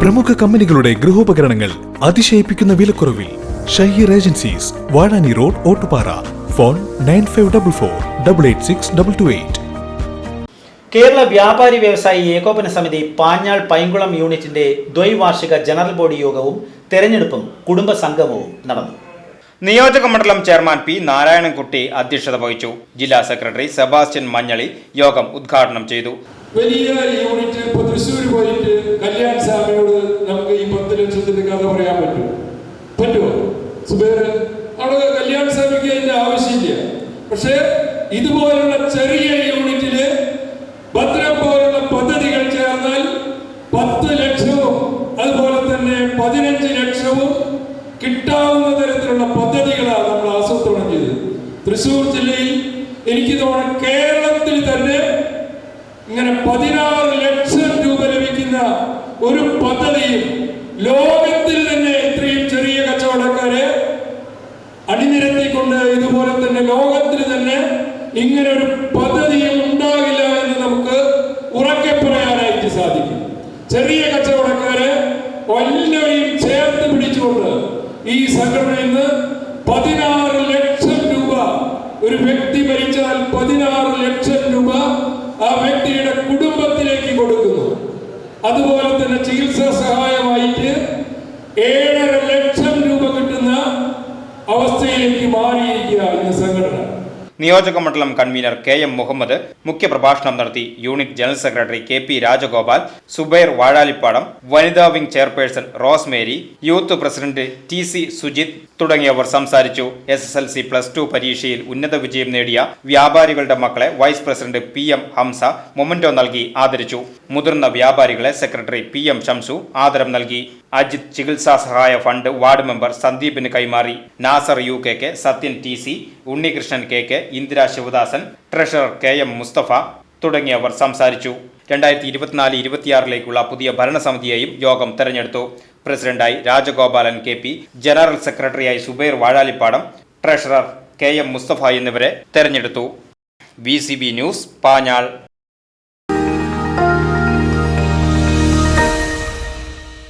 പ്രമുഖ കമ്പനികളുടെ ഗൃഹോപകരണങ്ങൾ അതിശയിപ്പിക്കുന്ന വിലക്കുറവിൽ Shaheer agencies Vazhani road Ottupara. Phone nine five double four double eight six double two eight. Kerala Vyapari Vyavasayi Ekopana സമിതി പാഞ്ഞാൾ പൈങ്കുളം യൂണിറ്റിന്റെ ദ്വൈവാർഷിക ജനറൽ ബോഡി യോഗവും തെരഞ്ഞെടുപ്പും കുടുംബ സംഗമവും നടന്നു. നിയോജക മണ്ഡലം ചെയർമാൻ പി നാരായണൻകുട്ടി അധ്യക്ഷത വഹിച്ചു. ജില്ലാ സെക്രട്ടറി സെബാസ്റ്റ്യൻ മഞ്ഞളി യോഗം ഉദ്ഘാടനം ചെയ്തു. വലിയ യൂണിറ്റ് ഇപ്പൊ തൃശ്ശൂർ പോയിട്ട് കല്യാൺ സ്വാമിയോട് നമുക്ക് ഈ പത്ത് ലക്ഷത്തിന്റെ കഥ പറയാൻ പറ്റും. പറ്റുമോ? സുബേർ അവിടെ കല്യാൺ സ്വാമിക്ക് അതിന്റെ ആവശ്യമില്ല. പക്ഷേ ഇതുപോലുള്ള ചെറിയ യൂണിറ്റിൽ ഭദ്രം പോലുള്ള പദ്ധതികൾ ചേർന്നാൽ പത്ത് ലക്ഷവും അതുപോലെ തന്നെ പതിനഞ്ച് ലക്ഷവും കിട്ടാവുന്ന തരത്തിലുള്ള പദ്ധതികളാണ് നമ്മൾ ആസൂത്രണം ചെയ്തത്. തൃശ്ശൂർ ജില്ലയിൽ എനിക്ക് തോന്നുന്നു കേരളത്തിൽ തന്നെ ഇങ്ങനെ പതിനാറ് ലക്ഷം രൂപ ലഭിക്കുന്ന ഒരു പദ്ധതിയും ലോകത്തിൽ തന്നെ ഇത്രയും ചെറിയ കച്ചവടക്കാരെ അണിനിരത്തിക്കൊണ്ട് ഇതുപോലെ തന്നെ ലോകത്തിൽ തന്നെ ഇങ്ങനെ ഒരു പദ്ധതിയും ഉണ്ടാകില്ല എന്ന് നമുക്ക് ഉറക്കെ പറയാനായിട്ട് സാധിക്കും. ചെറിയ കച്ചവടക്കാരെ എല്ലാവരെയും ചേർത്ത് പിടിച്ചുകൊണ്ട് ഈ സംഘടനയിൽ നിന്ന് പതിനാറ് ലക്ഷം രൂപ ഒരു വ്യക്തി മരിച്ചാൽ പതിനാറ് ലക്ഷം രൂപ ആ കൊടുക്കുന്നു അതുപോലെ തന്നെ ചികിത്സാ സഹായമായിട്ട് നിയോജക മണ്ഡലം കൺവീനർ കെ എം മുഹമ്മദ് മുഖ്യപ്രഭാഷണം നടത്തി unit general secretary K P Rajagopal Zubair Vazhalippadam വനിതാ wing chairperson Rose Mary youth president T C Sujith തുടങ്ങിയവർ സംസാരിച്ചു. S S L C plus two പരീക്ഷയിൽ ഉന്നത വിജയം നേടിയ വ്യാപാരികളുടെ മക്കളെ vice president P M Hamza memento നൽകി ആദരിച്ചു. മുതിർന്ന വ്യാപാരികളെ സെക്രട്ടറി പി എം ഷംസു ആദരം നൽകി. അജിത് ചികിത്സാ സഹായ ഫണ്ട് വാർഡ് മെമ്പർ സന്ദീപിന് കൈമാറി. Nasar U K K Sathyan T C Unnikrishnan K K Indira Sivadasan treasurer K M Musthafa തുടങ്ങിയവർ സംസാരിച്ചു. രണ്ടായിരത്തി ഇരുപത്തിനാല് ഇരുപത്തിയാറിലേക്കുള്ള പുതിയ ഭരണസമിതിയെയും യോഗം തെരഞ്ഞെടുത്തു. പ്രസിഡന്റായി രാജഗോപാലൻ കെ പി ജനറൽ സെക്രട്ടറിയായി Subair Vazhalippadam treasurer K M Musthafa എന്നിവരെ തെരഞ്ഞെടുത്തു. V news Panjal.